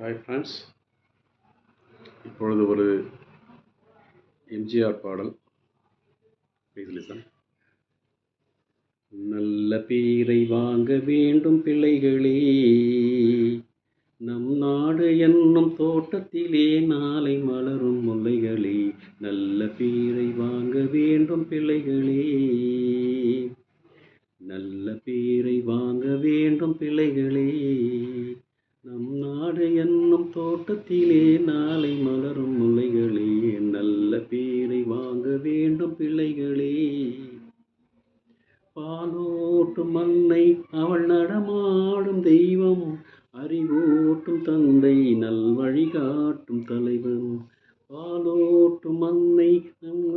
Hi friends இப்பொழுது ஒரு எம்ஜிஆர் பாடல். லிசன் நல்ல பேரை வாங்க வேண்டும் பிள்ளைகளே. நம் நாடு என்னும் தோட்டத்திலே நாளை மலரும் முல்லைகளே. நல்ல பேரை வாங்க வேண்டும் பிள்ளைகளே. நல்ல பேரை வாங்க வேண்டும் பிள்ளைகளே. என்னும் தோட்டத்திலே நாளை மலரும் முல்லைகளே நல்ல பேரை வாங்க வேண்டும் பிள்ளைகளே. பாலோட்டும் மண்ணை அவள் நடமாடும் தெய்வம் அறிவோட்டும் தந்தை நல் வழிகாட்டும் தலைவன். பாலோட்டும் மண்ணை நம்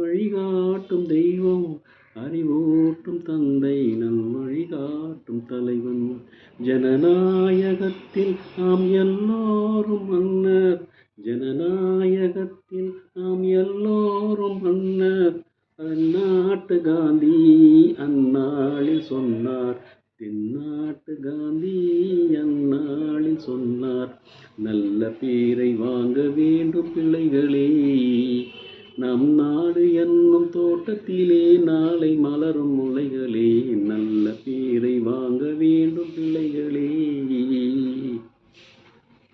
ஊட்டும் தந்தை நல் வழிகாட்டும் தலைவன். ஜனநாயகத்தில் நாம் எல்லோரும் மன்னர். ஜனநாயகத்தில் நாம் எல்லோரும் மன்னர். அந்நாட்டு காந்தி அந்நாளில் சொன்னார். தென்னாட்டு காந்தி அந்நாளில் சொன்னார். நல்ல பேரை வாங்க வேண்டும் பிள்ளைகளே. தோட்டத்திலே நாளை மலரும் முல்லைகளே